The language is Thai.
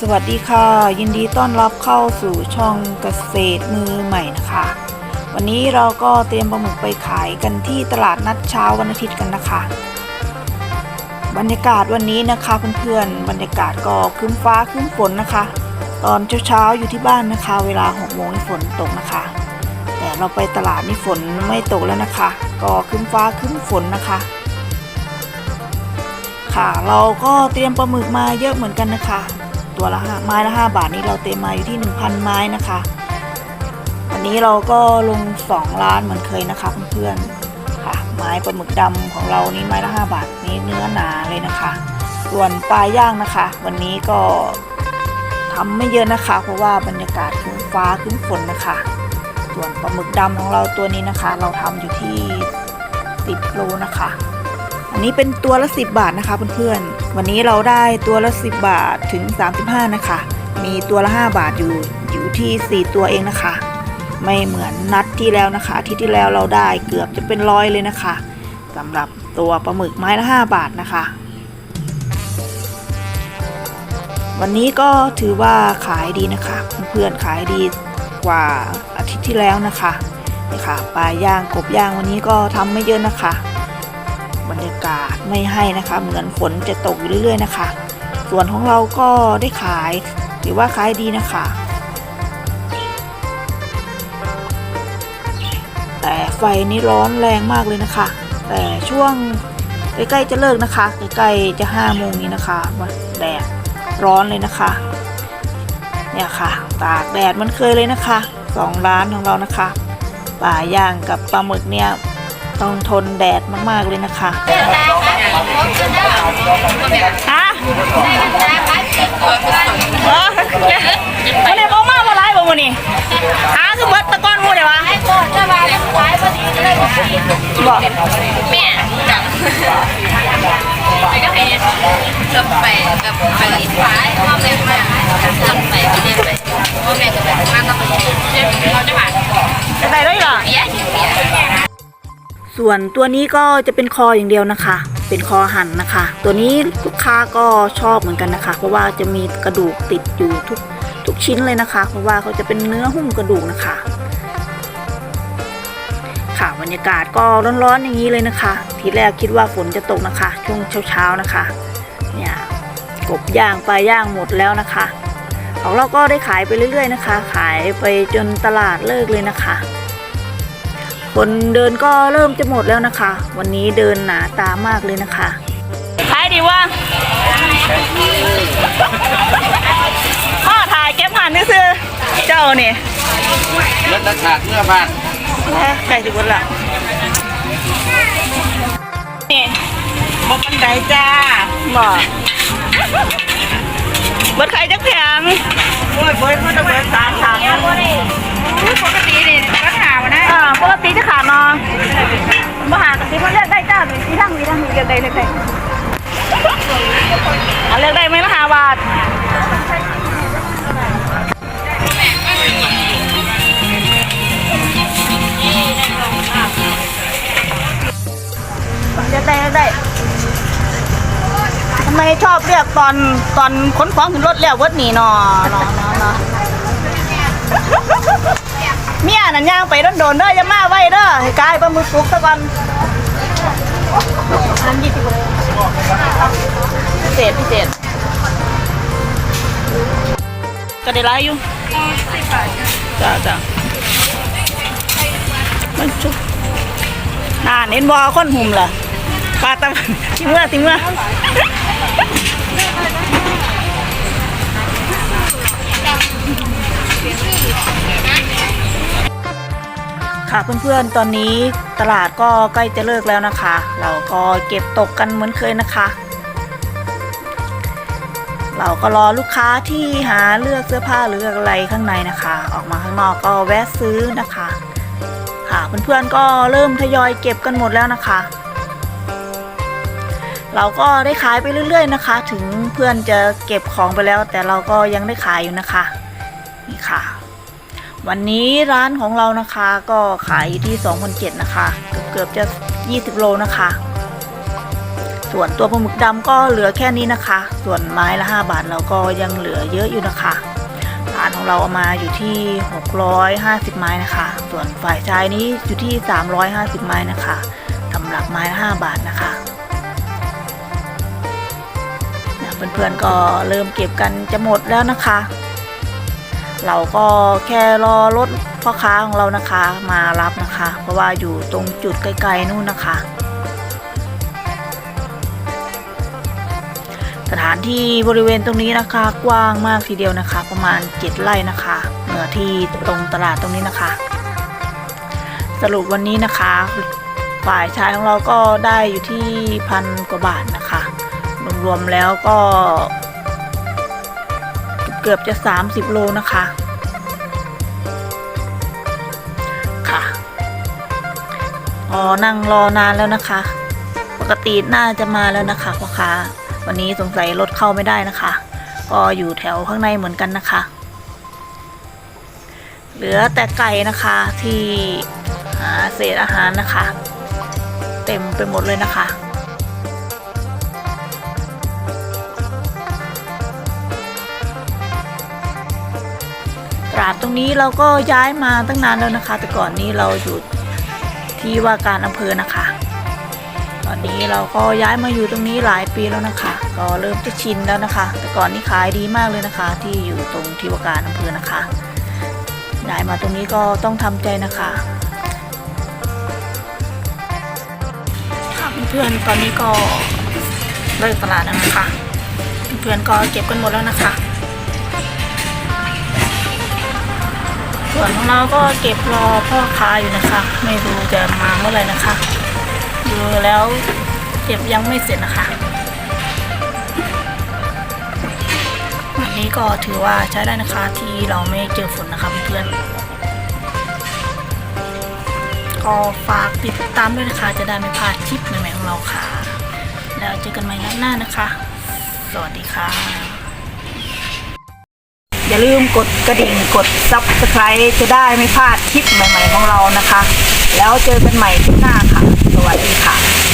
สวัสดีค่ะ ยินดีต้อนรับเข้าสู่ช่องเกษตรมือใหม่นะคะ วันนี้เราก็เตรียมปลาหมึกไปขายกันที่ตลาดนัดเช้าวันอาทิตย์กันนะคะ บรรยากาศวันนี้นะคะเพื่อนๆบรรยากาศก็ครึ้มฟ้าครึ้มฝนนะคะ ตอนเช้าๆอยู่ที่บ้านนะคะ เวลา6โมงมีฝนตกนะคะ แต่เราไปตลาดนี่ฝนไม่ตกแล้วนะคะ ก็ครึ้มฟ้าครึ้มฝนนะคะค่ะเราก็เตรียมปลาหมึกมาเยอะเหมือนกันนะคะ ตัวละห้าไม้ละ5บาทนี้เราเตรียมมาอยู่ที่1,000ไม้นะคะ วันนี้เราก็ลง2ล้านเหมือนเคยนะคะเพื่อนๆค่ะ ไม้ปลาหมึกดำของเรานี่ไม้ละ5บาทนี้เนื้อหนาเลยนะคะ ส่วนปลาย่างนะคะ วันนี้ก็ทำไม่เยอะนะคะ เพราะว่าบรรยากาศครึ้มฟ้าครึ้มฝนนะคะ ส่วนปลาหมึกดำของเราตัวนี้นะคะ เราทำอยู่ที่10โลนะคะ อันนี้เป็นตัวละ 10 บาทนะคะเพื่อนๆ วันนี้เราได้ตัวละ 10 บาทถึง 35 นะคะ มีตัวละ 5 บาทอยู่อยู่ที่ 4 ตัวเองนะคะ ไม่เหมือนนัดที่แล้วนะคะ ที่ที่แล้วเราได้เกือบจะเป็นร้อยเลยนะคะสำหรับตัวปลาหมึกไม้ละ 5 บาทนะคะ วันนี้ก็ถือว่าขายดีนะคะ เพื่อนๆขายดีกว่าอาทิตย์ที่แล้วนะคะนี่ค่ะปลาย่างกบย่างวันนี้ก็ทำไม่เยอะนะคะ บรรยากาศไม่ให้นะคะ เหมือนฝนจะตกอยู่เรื่อยๆนะคะ ส่วนของเราก็ได้ขายถือว่าขายดีนะคะ แต่ไฟนี่ร้อนแรงมากเลยนะคะ แต่ช่วงใกล้ๆจะเลิกนะคะใกล้ๆจะห้าโมงนี้นะคะว่าแดดร้อนเลยนะคะ เนี่ยค่ะ ตากแดดมันเคยเลยนะคะสองร้านของเรานะคะปลาย่างกับปลาหมึกเนี่ย ต้องทนแดดมากๆเลยนะคะฮะเออวันนี้บ่มาบ่ไล่บ่มื้อนี้หาคือเบิดตะก้อนหมู่ได้วะบอกแม่จังไปก็ไปกับไปกับไปท้ายพ่อแม่มาจังไปไปเรียนไปพ่อแม่ก็ไปมาต้องเรียน ส่วนตัวนี้ก็จะเป็นคออย่างเดียวนะคะ เป็นคอหั่นนะคะ ตัวนี้ลูกค้าก็ชอบเหมือนกันนะคะ เพราะว่าจะมีกระดูกติดอยู่ทุกทุกชิ้นเลยนะคะ เพราะว่าเขาจะเป็นเนื้อหุ้มกระดูกนะคะ ค่ะบรรยากาศก็ร้อนๆอย่างนี้เลยนะคะ ทีแรกคิดว่าฝนจะตกนะคะ ช่วงเช้าๆนะคะเนี่ยกบย่างปลาย่างหมดแล้วนะคะของเราก็ได้ขายไปเรื่อยๆนะคะ ขายไปจนตลาดเลิกเลยนะคะ คนเดินก็เริ่มจะหมดแล้วนะคะ วันนี้เดินหนาตามากเลยนะคะขายดีว่าพ่อถ่ายเก็บผ่านนี่ซื้อเจ้านี่รถตะขาดเมื่อบ้านไก่สิบุญละนี่บ่ปันไดจ้าบอกเบิดไข่จักแผงโอ้ยเบิร์ดมันจะเบิร์ดสามสามปกตินี่ก็ถามนะอ่าปกติจะขาดนอนมาหากะทิมันเลือกได้จ้ามีทั้งมีทั้งมีเลือกได้เลือกได้อะเลือกได้ไหมละห้าบาทเลือกได้เลือกได้ทำไมชอบเลือกตอนตอนขนของขึ้นรถแล้วเวิร์ดหนีนอนอนอนอ เมียนั่นย่างไปโดนๆเด้ออย่ามาไว้เด้อให้กายปลาหมึกสุกซะก่อนอันยี่สิบเลยพิเศษพิเศษก็ได้หลายอยู่จ้าจ้ามันชุบน่าเน้นบอคนหุ่มล่ะปลาตะทิมเมื่อทิมเมื่อ ค่ะเพื่อนๆ ตอนนี้ตลาดก็ใกล้จะเลิกแล้วนะคะ เราก็เก็บตกกันเหมือนเคยนะคะ เราก็รอลูกค้าที่หาเลือกเสื้อผ้าหรืออะไรข้างในนะคะ ออกมาข้างนอกก็แวะซื้อนะคะ ค่ะเพื่อนๆก็เริ่มทยอยเก็บกันหมดแล้วนะคะ เราก็ได้ขายไปเรื่อย ๆนะคะ ถึงเพื่อนจะเก็บของไปแล้ว แต่เราก็ยังได้ขายอยู่นะคะนี่ค่ะ วันนี้ร้านของเรานะคะก็ขายอยู่ที่2,007นะคะเกือบเกือบจะ 20 โลนะคะ ส่วนตัวปลาหมึกดำก็เหลือแค่นี้นะคะ ส่วนไม้ละ 5 บาทเราก็ยังเหลือเยอะอยู่นะคะร้านของเราเอามาอยู่ที่ 650 ไม้นะคะ ส่วนฝ่ายชายนี้อยู่ที่ 350 ไม้นะคะสำหรับไม้ละ 5 บาทนะคะเพื่อนๆก็เริ่มเก็บกันจะหมดแล้วนะคะ เราก็แค่รอรถพ่อค้าของเรานะคะมารับนะคะ เพราะว่าอยู่ตรงจุดไกลๆนู่นนะคะ สถานที่บริเวณตรงนี้นะคะ กว้างมากทีเดียวนะคะ ประมาณ 7 ไร่นะคะเนื้อที่ตรงตลาดตรงนี้นะคะ สรุปวันนี้นะคะฝ่ายชายของเราก็ได้อยู่ที่พันกว่าบาทนะคะ รวมๆแล้วก็ กือบจะ 30 โลนะคะ ค่ะ อ๋อ นั่งรอนานแล้วนะคะ ปกติน่าจะมาแล้วนะคะพ่อค้าวันนี้สงสัยรถเข้าไม่ได้นะคะ ก็อยู่แถวข้างในเหมือนกันนะคะ เหลือแต่ไก่นะคะที่หาเศษอาหารนะคะ เต็มไปหมดเลยนะคะ ราดตรงนี้เราก็ย้ายมาตั้งนานแล้วนะคะ แต่ก่อนนี้เราอยู่ที่ว่าการอำเภอนะคะ ตอนนี้เราก็ย้ายมาอยู่ตรงนี้หลายปีแล้วนะคะ ก็เริ่มจะชินแล้วนะคะ แต่ก่อนนี้ขายดีมากเลยนะคะ ที่อยู่ตรงที่ว่าการอำเภอนะคะย้ายมาตรงนี้ก็ต้องทำใจนะคะค่ะเพื่อนๆตอนนี้ก็เลิกตลาดแล้วนะคะ เพื่อนๆก็เก็บกันหมดแล้วนะคะ ส่วนของเราก็เก็บรอพ่อค้าอยู่นะคะ ไม่รู้จะมาเมื่อไหร่นะคะดูแล้วเก็บยังไม่เสร็จนะคะวันนี้ก็ถือว่าใช้ได้นะคะที่เราไม่เจอฝนนะคะเพื่อนก็ฝากติดตามด้วยนะคะ จะได้ไม่พลาดคลิปใหม่ๆของเราค่ะ แล้วเจอกันใหม่นัดหน้านะคะ สวัสดีค่ะาลืมกดกระดิ่งกด subscribe จะได้ไม่พลาดคลิปใหม่ๆของเรานะคะ แล้วเจอกันใหม่คลิปหน้าค่ะ สวัสดีค่ะ